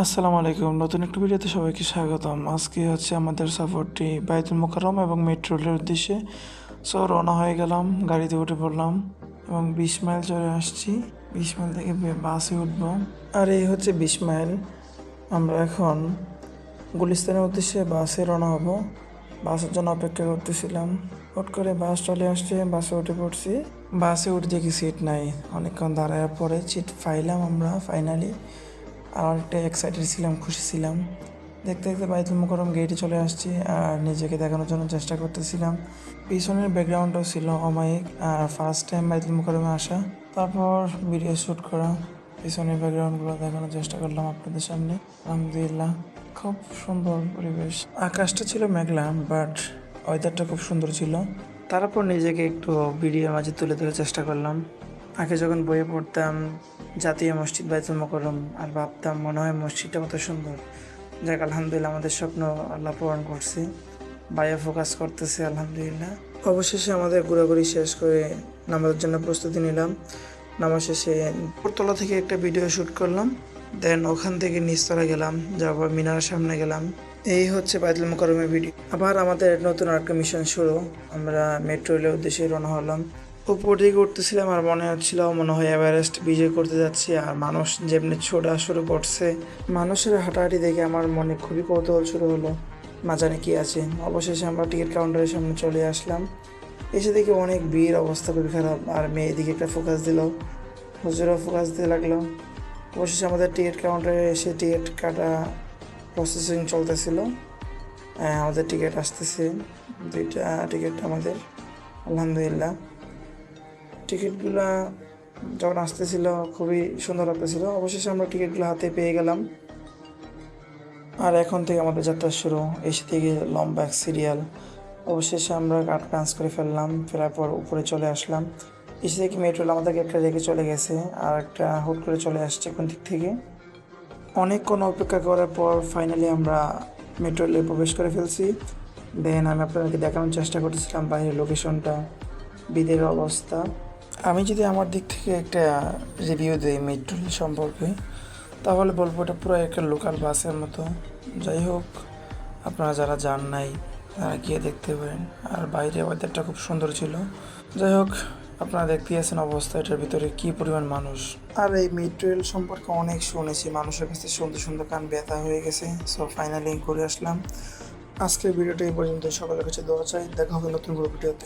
আসসালামু আলাইকুম। নতুন একটা ভিডিওতে সবাইকে স্বাগতম। আজকে হচ্ছে আমাদের সফরটি বাইতুল মোকাররম এবং মেট্রো রেলের উদ্দেশ্যে। সো রওনা হয়ে গেলাম, গাড়িতে উঠে পড়লাম এবং বিশ মাইল চলে আসছি। বিশ মাইল থেকে বাসে উঠবো। আর এই হচ্ছে বিশ মাইল। আমরা এখন গুলিস্তানের উদ্দেশ্যে বাসে রওনা হব। বাসের জন্য অপেক্ষা করতেছিলাম। হুট করে বাস চলে আসছে, বাসে উঠে পড়ছি। বাসে উঠে দেখি সিট নাই। অনেকক্ষণ দাঁড়ায় পরে সিট পাইলাম আমরা ফাইনালি আর অনেকটা এক্সাইটেড ছিলাম, খুশি ছিলাম। দেখতে দেখতে বাইতুল মোকরম গেটে চলে আসছি আর নিজেকে দেখানোর জন্য চেষ্টা করতেছিলাম। পিছনের ব্যাকগ্রাউন্ডটাও ছিল অমায়িক আর ফার্স্ট টাইম বাইতুল মোকরমে আসা। তারপর ভিডিও শ্যুট করা, পিছনের ব্যাকগ্রাউন্ডগুলো দেখানোর চেষ্টা করলাম আপনাদের সামনে। আলহামদুলিল্লাহ, খুব সুন্দর পরিবেশ। আকাশটা ছিল মেঘলা বাট ওয়েদারটা খুব সুন্দর ছিল। তারপর নিজেকে একটু ভিডিওর মাঝে তুলে ধরার চেষ্টা করলাম। আগে যখন বইয়ে পড়তাম, জাতীয় মসজিদ বাইতুল মোকরম আর ভাবতাম মনে হয় মসজিদটা কত সুন্দর। যাক, আলহামদুলিল্লাহ আমাদের স্বপ্ন আল্লাহ পূরণ করছে। বাইরে ফোকাস করতেছে, আলহামদুলিল্লাহ। অবশেষে আমাদের ঘোরাঘুরি শেষ করে নামাজের জন্য প্রস্তুতি নিলাম। নামাজ শেষে উপরতলা থেকে একটা ভিডিও শ্যুট করলাম। দেন ওখান থেকে নিচতলা গেলাম যারপর মিনারের সামনে গেলাম। এই হচ্ছে বাইতুল মোকরমের ভিডিও আবার আমাদের নতুন আরেকটা মিশন শুরু। আমরা মেট্রো রেলের উদ্দেশ্যে রওনা হলাম। উপর দিকে উঠতেছিলাম আর মনে হচ্ছিল, মনে হয় এভারেস্ট বিজয় করতে যাচ্ছি আর মানুষ যেমনি ছোটা শুরু করছে। মানুষের হাঁটাহাঁটি দেখে আমার মনে খুবই কৌতূহল শুরু হলো। না জানি কি আছে? অবশেষে আমরা টিকিট কাউন্টারের সামনে চলে আসলাম। এসে দেখি অনেক ভিড়, অবস্থা খুবই খারাপ আর মেয়ে দিকে একটা ফোকাস দিল। হুজুরও ফোকাস দিতে লাগল। অবশেষে আমাদের টিকিট কাউন্টারে এসে টিকিট কাটা প্রসেসিং চলতেছিল। আমাদের টিকিট আসতেছে। দুইটা টিকিট আমাদের, আলহামদুলিল্লাহ। টিকিটগুলো যখন আসতেছিল, খুবই সুন্দর লাগতেছিল। অবশেষে আমরা টিকিটগুলো হাতে পেয়ে গেলাম। আর এখন থেকে আমাদের যাত্রা শুরু। এসে থেকে লম্বা এক সিরিয়াল। অবশেষে আমরা কাট ডান্স করে ফেললাম, ফেরার পর উপরে চলে আসলাম। এসে থেকে মেট্রোল আমাদেরকে একটা রেখে চলে গেছে, আর একটা হুট করে চলে আসছে কোন দিক থেকে। অনেকক্ষণ অপেক্ষা করার পর ফাইনালি আমরা মেট্রো রেলে প্রবেশ করে ফেলছি। দেন আমি আপনাদেরকে দেখানোর চেষ্টা করতেছিলাম বাইরের লোকেশনটা বিদের অবস্থা। আমি যদি আমার দিক থেকে একটা রিভিউ দিই মেট্রো রেল সম্পর্কে, তাহলে বলব এটা পুরো একটা লোকাল বাসের মতো। যাই হোক, আপনারা যারা যান নাই, তারা গিয়ে দেখতে পারেন। আর বাইরে ওয়েদারটা খুব সুন্দর ছিল। যাই হোক, আপনারা দেখতে আছেন অবস্থা, এটার ভিতরে কি পরিমাণ মানুষ। আর এই মেট্রো রেল সম্পর্কে অনেক শুনেছি, মানুষের কাছে সুন্দর সুন্দর কান ব্যথা হয়ে গেছে। সো ফাইনালি ঘুরে আসলাম। আজকের ভিডিওটা এই পর্যন্ত সকলের কাছে দেওয়া চাই। দেখা হবে নতুন কোনো ভিডিওতে